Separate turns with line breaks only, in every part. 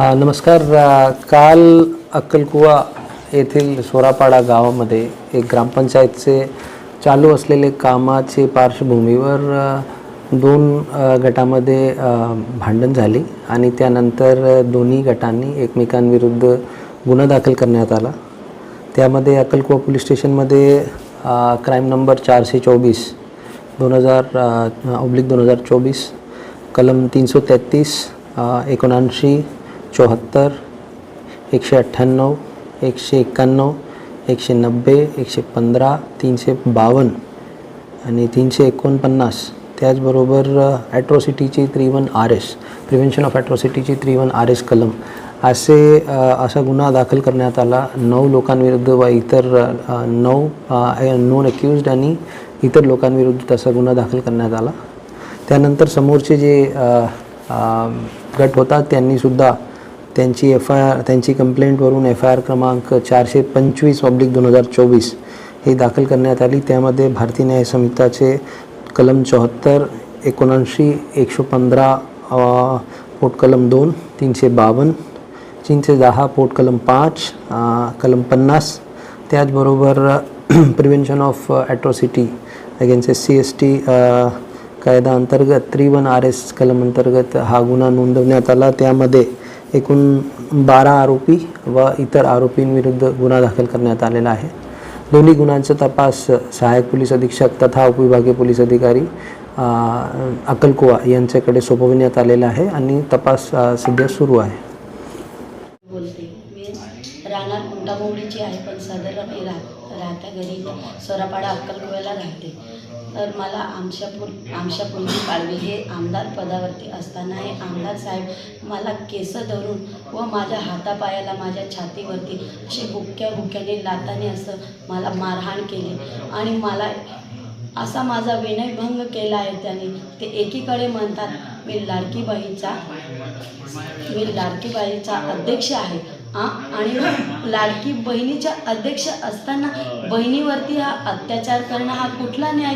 नमस्कार. काल अक्कलकुवा येथील सोरापाडा गावामध्ये एक ग्रामपंचायतचे चालू असलेले कामाचे पार्श्वभूमीवर दोन गटामध्ये भांडण झाली आणि त्यानंतर दोन्ही गटांनी एकमेकांविरुद्ध गुन्हा दाखल करण्यात आला. त्यामध्ये अक्कलकुवा पोलीस स्टेशनमध्ये क्राईम नंबर चारशे चोवीस दोन हजार ऑब्लिक दोन हजार चोवीस कलम तीनशे तेहतीस एकोणऐंशी चौहत्तर एकशे अठ्ठ्याण्णव एकशे एक्क्याण्णव एकशे नब्बे एकशे पंधरा तीनशे बावन्न आणि तीनशे एकोणपन्नास. त्याचबरोबर ॲट्रॉसिटीची three one R S prevention of ॲट्रॉसिटीची three one R S कलम. असे असा गुन्हा दाखल करण्यात आला. नऊ लोकांविरुद्ध व इतर नऊ नोन अक्युज्ड आणि इतर लोकांविरुद्ध तसा गुन्हा दाखल करण्यात आला. त्यानंतर समोरचे जे गट होता त्यांनीसुद्धा त्यांची एफ आय आर त्यांची कंप्लेंटवरून एफ आय आर क्रमांक चारशे पंचवीस ऑब्लिक दोन हजार चोवीस ही दाखल करण्यात आली. त्यामध्ये भारतीय न्याय संहिताचे कलम चौहत्तर एकोणऐंशी एकशे पंधरा पोट कलम दोन तीनशे बावन्न तीनशे दहा पोट कलम पाच कलम पन्नास. त्याचबरोबर prevention of atrocity against S C S T कायदा अंतर्गत त्रिवन आर एस कलम अंतर्गत हा गुन्हा नोंदवण्यात आला. त्यामध्ये एकूण बारा आरोपी व इतर आरोपींविरुद्ध गुन्हा दाखल करण्यात आलेला आहे. दोन्ही गुन्ह्यांचा तपास सहाय्यक पोलीस अधीक्षक तथा उपविभागीय पोलीस अधिकारी अक्कलकुवा यांच्याकडे सोपविण्यात आलेला आहे आणि तपास सध्या सुरू आहे.
बोलते. मी राहणार आहे पण सदर राहत्या घरी सोरापाडा अक्कलकुव्याला राहते. तर मला आमच्या आमशापूर्वी आमच्या हे आमदार पदावरती असताना हे आमदार साहेब मला केस धरून व माझ्या हातापायाला माझ्या छातीवरती असे बुक्क्या बुक्क्याने लाताने असं मला मारहाण केली. आणि मला असा माझा विनयभंग केला आहे त्याने. ते एकीकडे म्हणतात मी लाडकी बाईचा मी लाडकी बाईचा अध्यक्ष आहे. आणि लाडकी बहिणीच्या अध्यक्ष असताना बहिणीवरती हा अत्याचार करणं हा कुठला न्याय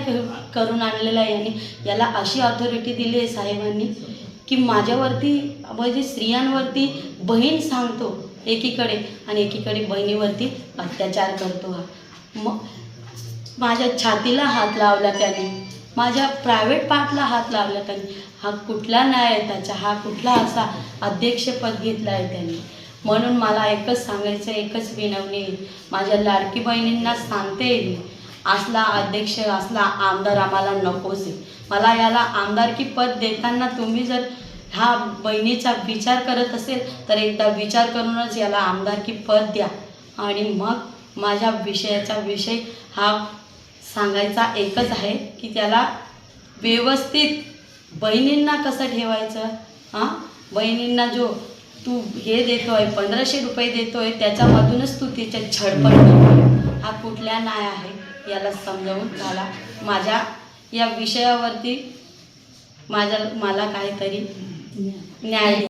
करून आणलेला आहे यांनी? याला अशी ऑथॉरिटी दिली आहे साहेबांनी की माझ्यावरती म्हणजे स्त्रियांवरती बहीण सांगतो एकीकडे आणि एकीकडे बहिणीवरती अत्याचार करतो हा. मग माझ्या छातीला हात लावला त्याने. माझ्या प्रायव्हेट पार्टला हात लावला त्याने. हा कुठला न्याय आहे त्याचा? हा कुठला असा अध्यक्षपद घेतला आहे त्याने? म्हणून मला एकच सांगायचं एकच विनवणी. माझ्या लाडकी बहिणींना सांगते असला अध्यक्ष असला आमदार आम्हाला नकोच आहे मला याला आमदारकी पद देताना तुम्ही जर हा बहिणीचा विचार करत असेल तर एकदा विचार करूनच याला आमदारकी पद द्या. आणि मग माझ्या विषयाचा विषय हा सांगायचा एकच आहे की त्याला व्यवस्थित बहिणींना कसं ठेवायचं? हां? बहिणींना जो तू हे देतोय पंधराशे रुपये देतोय त्याच्यामधूनच तू तिच्या छडपण करतोय. हा कुठल्या न्याय आहे? याला समजावून मला माझ्या या विषयावरती माझ्या मला काहीतरी न्याय